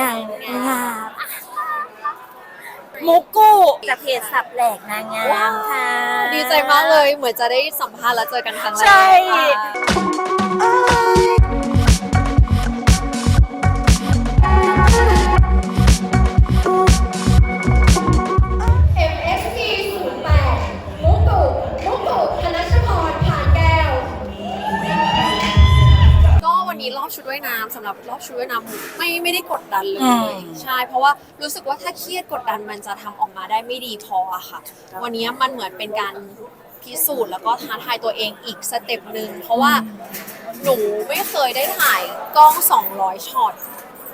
นางงามมุกกุจากเพจสับแหลกนางงามค่ะดีใจมากเลยเหมือนจะได้สัมภาษณ์แล้วเจอกันครั้งแรกใช่ ค่ะ ก็วันนี้รอบชุดว่ายน้ำสำหรับรอบชุดว่ายน้ำไม่ไม่ได้กดดันเลอืย ม ใช่ เพราะว่ารู้สึกว่าถ้าเครียดกดดันมันจะทำออกมาได้ไม่ดีพออะค่ะ วันนี้มันเหมือนเป็นการพิสูจน์แล้วก็ท้าทายตัวเองอีกสเต็ปหนึ่งเพราะว่าหนูไม่เคยได้ถ่ายกล้อง 200ช็อต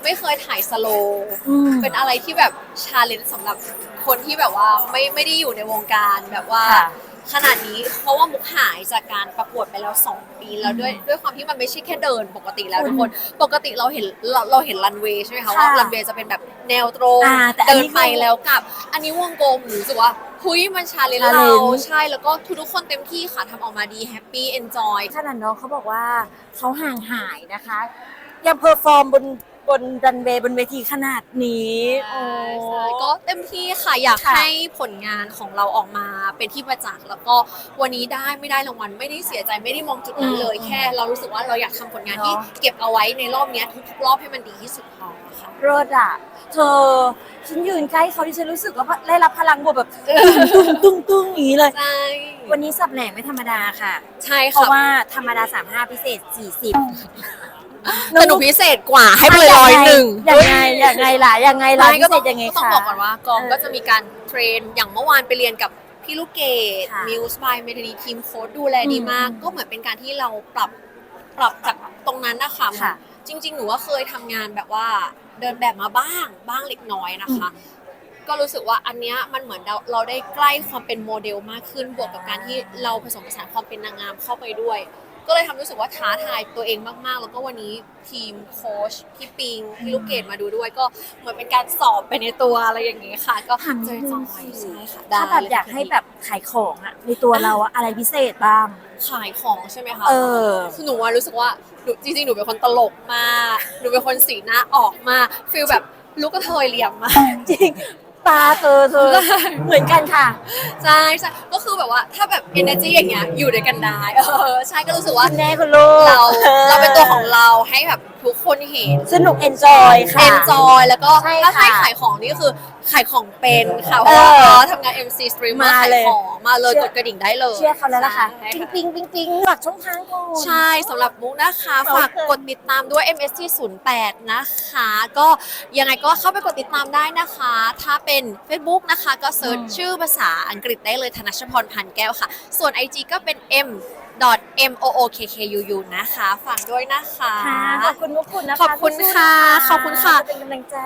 ไม่เคยถ่ายสโลว์อืม เป็นอะไรที่แบบชาเลนจ์สำหรับคนที่แบบว่าไม่ไม่ได้อยู่ในวงการแบบว่า ค่ะ ขนาดนี้เพราะว่ามุกหายจากการประกวดไปแล้ว 2 ปีแล้วด้วยด้วยความที่มันไม่ใช่แค่เดินปกติแล้วทุกคนปกติเราเห็นเราเราเห็นรันเวย์ใช่ไหมคะค่ะว่ารันเวย์จะเป็นแบบแนวตรงอ่าแต่อันเดินี้นไปแล้วกลับ อันนี้วงกลมหนูรู้สึกว่าหุยมันชาเลนจ์เรา challenge ใช่แล้วก็ทุกๆคนเต็มที่ค่ะทำออกมาดีแฮปปี้เอนจอย ขนาดน้องเขาบอกว่าเขาห่างหายนะคะ ยังเพอร์ฟอร์มบน บนดันเวย์บนเวทีขนาดนี้โอ้ใช่ก็เต็มที่ค่ะอยากค่ะให้ผลงานของเราออกมาเป็นที่ประจักษ์แล้วก็วันนี้ได้ไม่ได้รางวัลไม่ได้เสียใจไม่ได้มองจุดนั้นเลย แค่เรารู้สึกว่าเราอยากทำผลงานที่เก็บเอาไว้ในรอบเนี้ยทุกๆรอบให้มันดีที่สุดพอค่ะเลิศอะเธอฉันยืนใกล้เขาที่ฉันรู้สึกว่าได้รับพลังบวกแบบตุ้งตุ้งตุ้งอย่างนี้เลยใช่วันนี้สับแหลกไม่ธรรมดาค่ะ ใช่เพราะค่ะว่าธรรมดา 35 พิเศษ 40 แต่หนูพิเศษกว่าให้ไปเลยร้อยหนึ่งยังไงยังไงล่ะยังไงล่ะไม่พิก็เศต้องษยังไงก็ต้องคะบอกก่อนว่ากองเออก็จะมีการเทรนอย่างเมื่อวานไปเรียนกับพี่ลูกเกดค่ะมิวส์บายเมทานีทีมโค้ดดูแลดีมากอืมก็เหมือนเป็นการที่เราปรับปรับจากตรงนั้นนะคะค่ะจริง ๆ หนูว่าเคยทำงานแบบว่าเดินแบบมาบ้างบ้างเล็กน้อยนะคะ ก็รู้สึกว่าอันเนี้ยมันเหมือนเราเราได้ใกล้ความเป็นโมเดลมากขึ้นบวกกับการที่เราผสมผสานความเป็นนางงามเข้าไปด้วย ก็เลยทำรู้สึกว่าท้าทายตัวเองมากๆ แล้วก็วันนี้ทีมโค้ชพี่ปิงพี่ลูกเกดมาดูด้วย ก็เหมือนเป็นการสอบไปในตัวอะไรอย่างนี้ค่ะ ก็ถามจนิอดยนึจงอยสิใช่ค่ะถ้าแบบได้อยากให้แบบขายของอะในตัวเราอะอะไรพิเศษบ้าง ขายของใช่ไหมคะเออคือหนูว่ารู้สึกว่าหนูจริงๆหนูเป็นคนตลกมากหนูเป็นคนสีหน้าออกมากฟีลแบบลูกกระเทยเหลี่ยมมากจริง ตาเธอเธอเหมือนกันค่ะ ใช่ใช่ก็คือแบบว่าถ้าแบบ energy อย่างเงี้ยอยู่ด้วยกันได้เออใช่ก็รู้สึกว่าคุณแม่คุณลูกเราเราเป็นตัวของเราให้แบบ ทุกคนเห็นสนุกเอนจอยค่ะ enjoy แล้วก็ใช่ถ้าค่ะให้ขายของนี่ก็คือขายของเป็นค่ะเพราะว่าเออเราทำงาน MC streamer มาขายเลยของมาเลยเชื่กอ ดกระดิ่งได้เลยเชื่อเขาแล้วล่ะค่ะใช่ปิ๊งปิ๊งปิ๊งปิ๊งฝากช่องทางก่อน ใช่สำหรับมุกนะคะโอเคฝากกดติดตามด้วย MST 08นะคะ ก็ยังไงก็เข้าไปกดติดตามได้นะคะ ถ้าเป็น Facebook นะคะ ก็เซิร์ชอืม ชื่อภาษาอังกฤษได้เลยธนชพรพันแก้วค่ะ ส่วน IG ก็เป็น m m o o k k u u นะคะฝากด้วยนะคะ ค่ะ ขอบคุณมุกคุณนะคะขอบคุณค่ะสู้ๆนขอบคุณค่ะ เป็นกำลังใจ